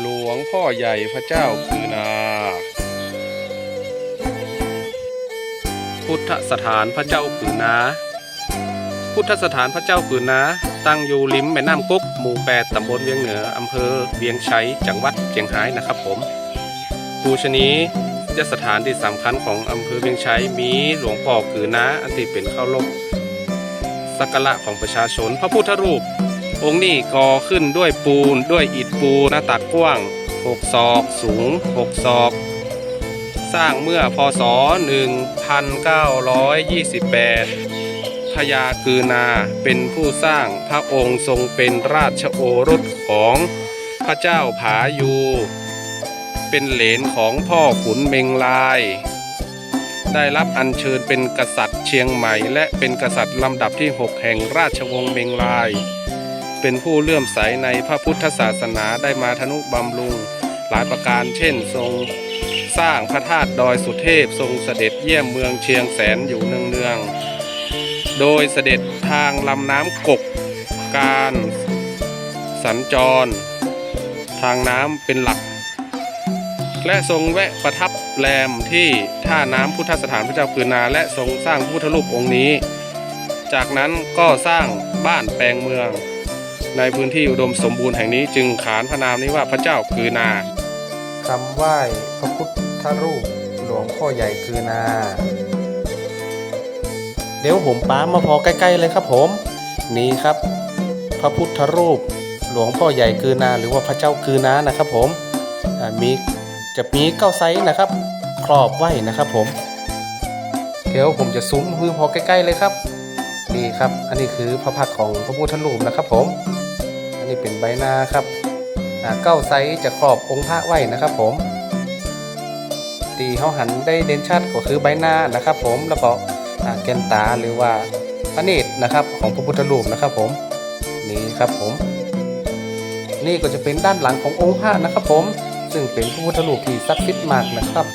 หลวงพ่อใหญ่พระเจ้าคือนา พุทธสถานพระเจ้าคือนา พุทธสถานพระเจ้าคือนา ตั้งอยู่ริมแม่น้ำกุ๊กหมู่แปดตำบลเวียงเหนืออำเภอเวียงชัยจังหวัดเชียงรายนะครับผมภูชนีจะสถานที่สำคัญของอำเภอเวียงชัยมีหลวงพ่อคือนาอันที่เป็นข้าวลบสักการะของประชาชนพระพุทธรูป องค์นี้ก่อขึ้นด้วยปูนด้วยอิฐปูนหน้าตักกว้าง 6 ศอก สูง 6 ศอก สร้างเมื่อพศ 1928 พญาคือนาเป็นผู้สร้างพระองค์ทรงเป็นราชโอรสของพระเจ้าผายู เป็นเหลนของพ่อขุนเมงลาย ได้รับอัญเชิญเป็นกษัตริย์เชียงใหม่ และเป็นกษัตริย์ลำดับที่ 6 แห่งราชวงศ์เมงลาย เป็นผู้เลื่อมใสในพระพุทธศาสนาได้มาทนุบำรุงหลายประการ เช่น ทรงสร้างพระธาตุดอยสุเทพ ทรงเสด็จเยี่ยมเมืองเชียงแสนอยู่เนืองๆ โดยเสด็จทางลำน้ำกกการสัญจร ทางน้ำเป็นหลัก และทรงแวะประทับแรมที่ท่าน้ำพุทธสถานพระเจ้าปืนนา และทรงสร้างพุทธรูปองค์นี้ จากนั้นก็สร้างบ้านแปลงเมือง ในพื้นที่อุดมสมบูรณ์แห่งนี้จึงขานพระนามนี้ว่าพระเจ้าคือนาคำไหว้พระพุทธรูปหลวงพ่อใหญ่คือนา เดี๋ยวผมป้ามาพอใกล้ๆเลยครับผม นี่ครับ พระพุทธรูปหลวงพ่อใหญ่คือนาหรือว่าพระเจ้าคือนานะครับ ผมมีจะมีเก้าไซส์นะครับ ครอบไว้นะครับผม เดี๋ยวผมจะซุ้มคือพอใกล้ๆเลยครับนี่ครับ อันนี้คือพระพักของพระพุทธรูปนะครับผม บหน้าครับเก้าไซส์จะครอบองค์พระไว้นะครับผมตีเขาหันได้เด่นชัดก็คือใบหน้านะครับ ผมแล้วก็แกนตาหรือว่าพระเนตรนะครับของพระพุทธรูปนะครับ ผมนี่ครับผม นี่ก็จะเป็นด้านหลังขององค์พระนะครับ ผมซึ่งเป็นพระพุทธรูปที่ศักดิ์สิทธิ์มากนะครับ